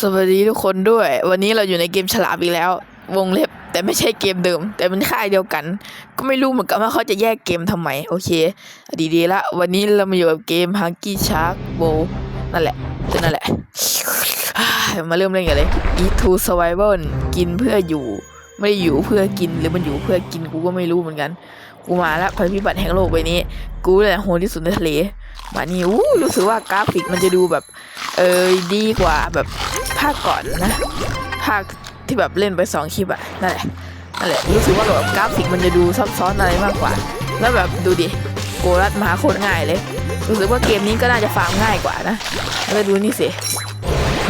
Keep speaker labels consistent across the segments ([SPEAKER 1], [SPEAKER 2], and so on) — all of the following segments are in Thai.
[SPEAKER 1] สวัสดีทุกคนด้วย วันนี้เราอยู่ในเกมฉลามอีกแล้ว วงเล็บแต่ไม่ใช่เกมเดิม แต่เป็นค่ายเดียวกัน ก็ไม่รู้เหมือนกันว่าเขาจะแยกเกมทำไม โอเค ดีๆละ วันนี้เรามาอยู่กับเกม Hungry Shark Bowl นั่นแหละก็นั่นแหละมาเริ่มเล่นกันเลย Eat to Survival กินเพื่ออยู่ ไม่ได้อยู่เพื่อกินหรือมันอยู่เพื่อกินกูก็ไม่รู้เหมือนกัน กูมาแล้วภัยพิบัติแห่งโลกใบนี้ กูแหละโหดที่สุดในทะเล มานี่อู้รู้สึกว่ากราฟิกมันจะดูแบบ เออดีกว่าแบบภาคก่อนนะภาคที่แบบเล่นไปสองคลิปอะนั่นแหละนั่นแหละรู้สึกว่าแบบกราฟิกมันจะดูซับซ้อนอะไรมากกว่า แล้วแบบดูดิโกรัดมาโคตรง่ายเลยรู้สึกว่าเกมนี้ก็น่าจะฟาร์มง่ายกว่านะแล้วดูนี่สิ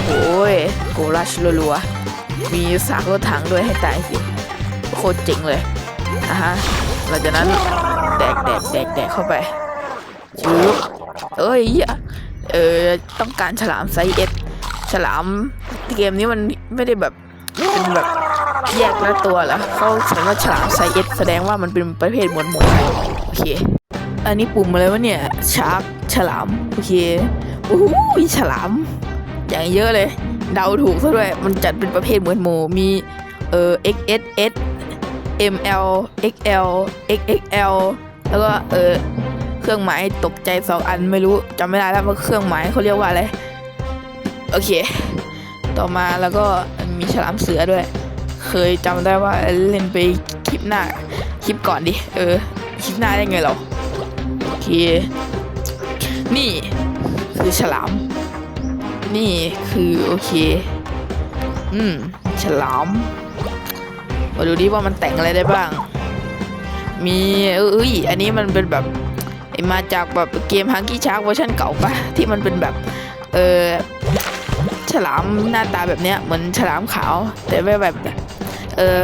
[SPEAKER 1] โอ้ยโกรัชรัวๆมีสากรถถังด้วยให้ตายสิโคตรเจ๋งเลยอะฮะหลังจากนั้นแดกแดกแดกแดกเข้าไปชืบ เอ้ยเหี้ยเออต้องการฉลามไซส์เอสฉลามเกมนี้มันไม่ได้แบบเป็นแบบแยกละตัวเหรอเขาเขียนว่าฉลามไซส์เอสแสดงว่ามันเป็นประเภทหมวดหมู่โอเค อันนี้ปุ่มอะไรวะเนี่ยชาร์กฉลามโอเคโอ้โหฉลาม อย่างเยอะเลย เดาถูกซะด้วยมันจัดเป็นประเภทหมวดหมู่มีเออ XSS ML XL XXL แล้วก็เออ เครื่องหมายตกใจสองอันไม่รู้จำไม่ได้แล้วว่าเครื่องหมายเขาเรียกว่าอะไร โอเค ต่อมาแล้วก็มีฉลามเสือด้วย เคยจำได้ว่าเล่นไปคลิปหน้า คลิปก่อนดิ เออ คลิปหน้าได้ไงเราโอเค นี่คือฉลาม นี่คือโอเค อืม ฉลามมาดูดิว่ามันแต่งอะไรได้บ้าง มีเอ้ย อันนี้มันเป็นแบบ มาจากแบบเกมฮังกี้ชาร์กเวอร์ชันเก่าปะที่มันเป็นแบบเออฉลามหน้าตาแบบเนี้ยเหมือนฉลามขาว แต่ไม่แบบเออ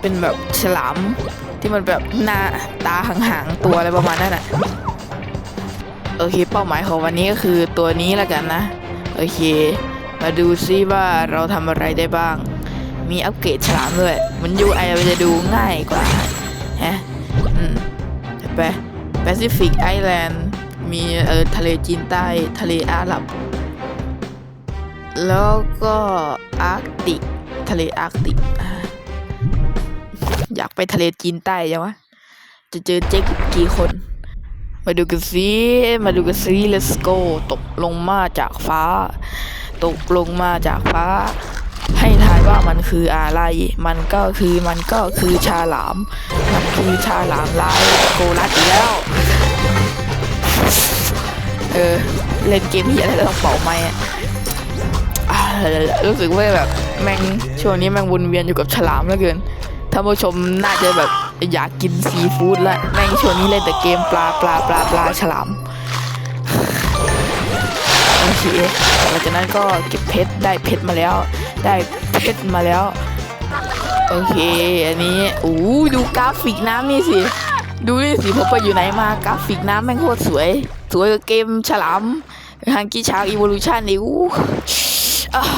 [SPEAKER 1] เป็นแบบฉลามที่มันแบบหน้าตาห่างๆตัวอะไรประมาณนั้นอะโอเคเป้าหมายของวันนี้ก็คือตัวนี้แล้วกันนะ โอเค มาดูซิว่าเราทำอะไรได้บ้าง มีอัปเกรดฉลามด้วย มัน UI มันจะดูง่ายกว่าฮะอืมไป แปซิฟิกไอแลนด์มีเออทะเลจีนใต้ทะเลอาหรับ แล้วก็อาร์กติกทะเลอาร์กติก อยากไปทะเลจีนใต้จังวะ จะเจอเจ๊กกี่คน มาดูกันสิมาดูกันสิ let's go ตกลงมาจากฟ้า ตกลงมาจากฟ้า ให้ ว่ามันคืออะไร มันก็คือมันก็คือชาหลาม มันคือชาหลามลายโกรัสอีกแล้ว เออ เล่นเกมที่อะไรต้องเป่าไม้อะอ่รู้สึกว่าแบบแม่งช่วงนี้แม่งวนเวียนอยู่กับฉลามเหลือเกินท่านผู้ชมน่าจะแบบอยากกินซีฟู้ดละแม่งช่วงนี้เล่นแต่เกมปลาปลาปลาปลาฉลามโอเคหลังจากนั้นก็เก็บเพชรได้เพชรมาแล้ว ได้ เพชรมาแล้ว โอเค อันนี้อู้ดูกราฟิกน้ำนี่สิ ดูนี่สิผมไปอยู่ไหนมากราฟิกน้ำแม่งโคตรสวย สวยกว่าเกมฉลามฮังกี้ชาร์กอีวอลูชันนี่อู้อ้าว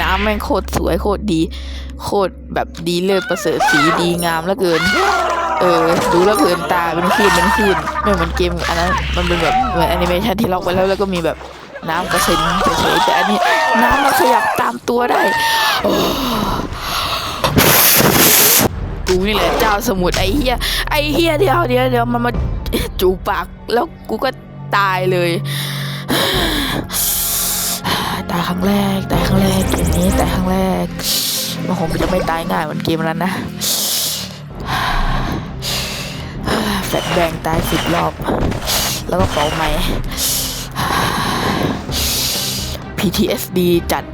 [SPEAKER 1] น้ำแม่งโคตรสวยโคตรดี โคตรแบบดีเลิศประเสริฐสีดีงามเหลือเกิน เออ ดูแล้วเพลินตาเป็นคลื่นเป็นคลื่นไม่เหมือนเกมอันนั้นมันเป็นแบบเหมือนแอนิเมชันที่ล็อกไว้แล้วแล้วก็มีแบบน้ำกระเซ็นเฉยๆแต่อันนี้ น้ำมันขยับตามตัวได้กูนี่แหละเจ้าสมุทรไอเฮียไอเฮียเดียวเดียวเดียวมันมาจูปากแล้วกูก็ตายเลยตายครั้งแรกตายครั้งแรกเกมนี้ตายครั้งแรกมันคงจะไม่ตายง่ายเหมือนเกมนั้นนะแฟดแบงตายสิบรอบ แล้วก็เป่าไหม PTSD จัด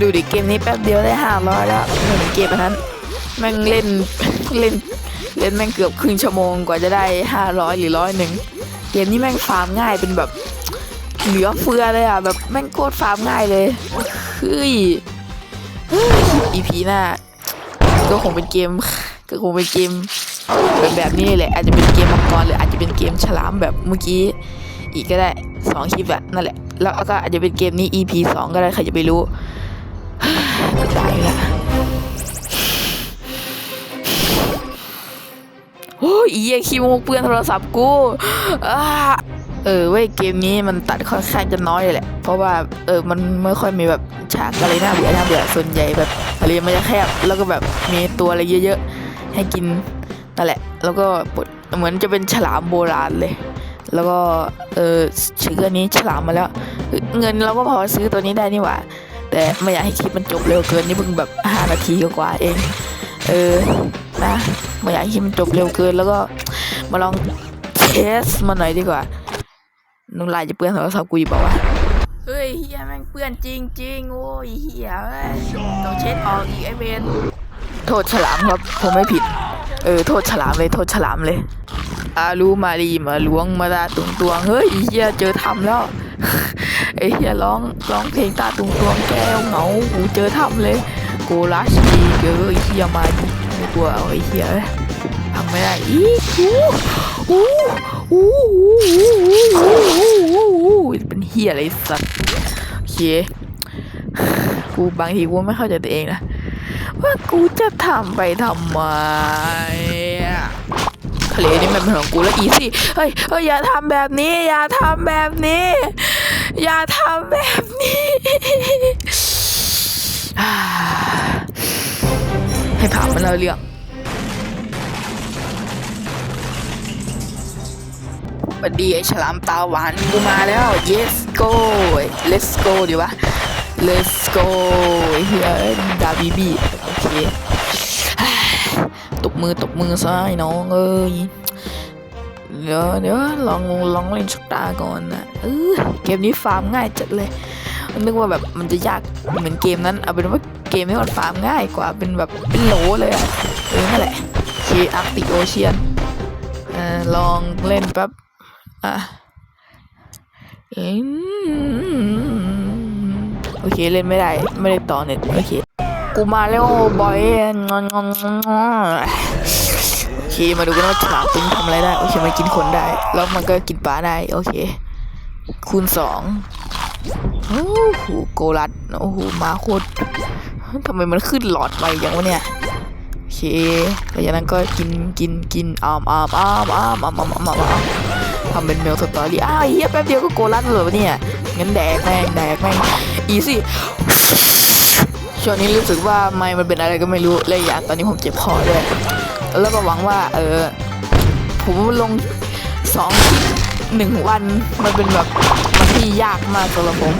[SPEAKER 1] ดูดิเกมนี้แป๊บเดียวได้ห้าร้อยแล้วเหมือนเกมนนั้นแม่งเล่นเล่นเล่นแม่งเกือบครึ่งชั่วโมงกว่าจะได้ห้าร้อยหรือร้อยหนึ่งเกมนี้แม่งฟาร์มง่ายเป็นแบบเหลือเฟือเลยอะแบบแม่งโคตรฟาร์มง่ายเลยเฮ้ยเฮ้ย EP หน้าก็คงเป็นเกมก็คงเป็นเกมแบบแบบนี้แหละอาจจะเป็นเกมมังกรหรืออาจจะเป็นเกมฉลามแบบเมื่อกี้ อีกก็ได้สองคลิปอะนั่นแหละ แล้วก็อาจจะเป็นเกมนี้ EP สองก็ได้ใครจะไปรู้ตายละโอ้ยอีเหี้ยขี้มูกเปื้อนโทรศัพท์กูอเออเว้ยเกมนี้มันตัดค่อนข้างจะน้อยเลยแหละ เพราะว่าเออมันไม่ค่อยมีแบบฉากอะไรน่าเบื่อน่าเบื่อส่วนใหญ่แบบทะเลมันจะแคบแล้วก็แบบมีตัวอะไรเยอะๆให้กินนั่นแหละ แล้วก็เหมือนจะเป็นฉลามโบราณเลย แล้วก็เออซื้ออันนี้ฉลามมาแล้ว เงินเราก็พอซื้อตัวนี้ได้นี่หว่า แต่ไม่อยากให้คลิปมันจบเร็วเกินนี่เพิ่งแบบห้านาทีกว่าเอง เออนะไม่อยากให้คลิปมันจบเร็วเกิน แล้วก็มาลองเทสมาหน่อยดีกว่าน้ำลายจะเปื้อนโทรศัพท์กูอยู่เปล่าวะเฮ้ยเฮียแม่งเปื้อนจริงจริงโอ้ยเฮียเอ้ยต้องเช็ดออกอีกไอเวนโทษฉลามครับผมไม่ผิด เออโทษฉลามเลยโทษฉลามเลย อารู้มาดีมาหลวงมาตาตุงตวงเฮ้ยเฮียเจอทำแล้วไอ้เฮียร้องร้องเพลงตาตุงตวงแก้วเหงาหูเจอทำเลยโกลัสดีเกอไอ้เฮียมาดิไม่กลัวเอาไอ้เฮียเอ้ยทำไม่ได้อีหูหูหูหูหูหูหูเป็นเฮียอะไรสัตว์โอเคกูบางทีกูไม่เข้าใจตัวเองนะว่ากูจะทำไปทำไม ทะเลนี่มันเป็นของกูแล้วอีซี่เฮ้ยเฮ้ยอย่าทำแบบนี้ อย่าทำแบบนี้ อย่าทำแบบนี้ให้ผ่านมันเราเรื่องวัสดีไอ้ฉลามตาหวานกูมาแล้ว yes go let's go ดีวะ let's go เฮ้ยดาบีบีโอเค มือตบมือซะไอ้น้องเอ้ยเดี๋ยวเดี๋ยวลองลองเล่นสตาก่อนนะเออเกมนี้ฟาร์มง่ายจัดเลยนึกว่าแบบมันจะยากเหมือนเกมนั้นเอาเป็นว่าเกมนี้มันฟาร์มง่ายกว่าเป็นแบบเป็นโหลเลยอะเออนั่นแหละเคอาร์ติโอเชียนเออลองเล่นแป๊บอะโอเคเล่นไม่ได้ไม่ได้ต่อเน็ตโอเค กูมาแล้วบอยงอนงอนงอนโอเคมาดูกันว่าฉลามตัวนี้ทำอะไรได้โอเคมันกินคนได้ แล้วมันก็กินปลาได้โอเค คูณสองโอ้โหโกลัดโอ้โหมาโคตรทำไมมันขึ้นหลอดไปอย่างวะเนี่ยโอเคแล้วจากนั้นก็กินกินกินอามอามอามอามอามอามอามอามทำเป็นเมลสตอรี่อ้าวเฮียแป๊บเดียวก็โกลัดเลยวะเนี่ยงั้นแดกแม่งแดกแม่งอีซี่ ช่วงนี้รู้สึกว่าไม่มันเป็นอะไรก็ไม่รู้เลยอย่างตอนนี้ผมเจ็บคอด้วย แล้วก็หวังว่า เออ ผมลงสองคลิปหนึ่งวันมันเป็นแบบมันที่ยากมากสำหรับผม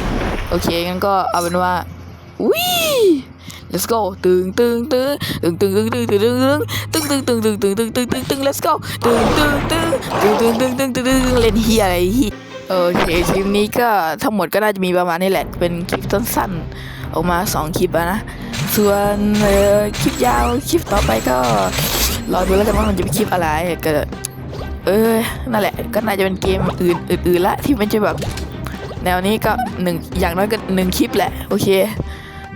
[SPEAKER 1] โอเคงั้นก็เอาเป็นว่าวิ let's go ตึงตึงตึงตึงตึงตึงตึงตึงตึงตึงตึงตึงตึงตึงตึงตึงตึงตึง let's go ตึงตึงตึงตึงตึงตึงตึงตึงตึงเล่นเฮียอะไรเฮีย โอเคคลิปนี้ก็ทั้งหมดก็น่าจะมีประมาณนี้แหละ เป็นคลิปสั้นๆ ออกมาสองคลิปนะ ส่วนออคลิปยาวคลิปต่อไปก็รอดูแล้วกันว่ามันจะเป็นคลิปอะไรก็เออ นั่นแหละ ก็น่าจะเป็นเกมอื่นอื่นๆละที่มันจะแบบ แนวนี้ก็หนึ่งอย่างน้อยก็หนึ่งคลิปแหละ โอเค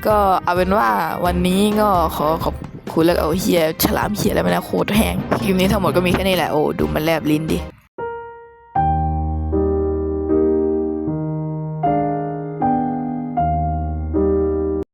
[SPEAKER 1] ก็เอาเป็นว่าวันนี้ก็ขอขอบคุณแล้วเอาเฮียฉลามเฮียอะไรมานะโคตรแหงคลิปนี้ทั้งหมดก็มีแค่นี้แหละ โอ้ดูมันแลบลิ้นดิ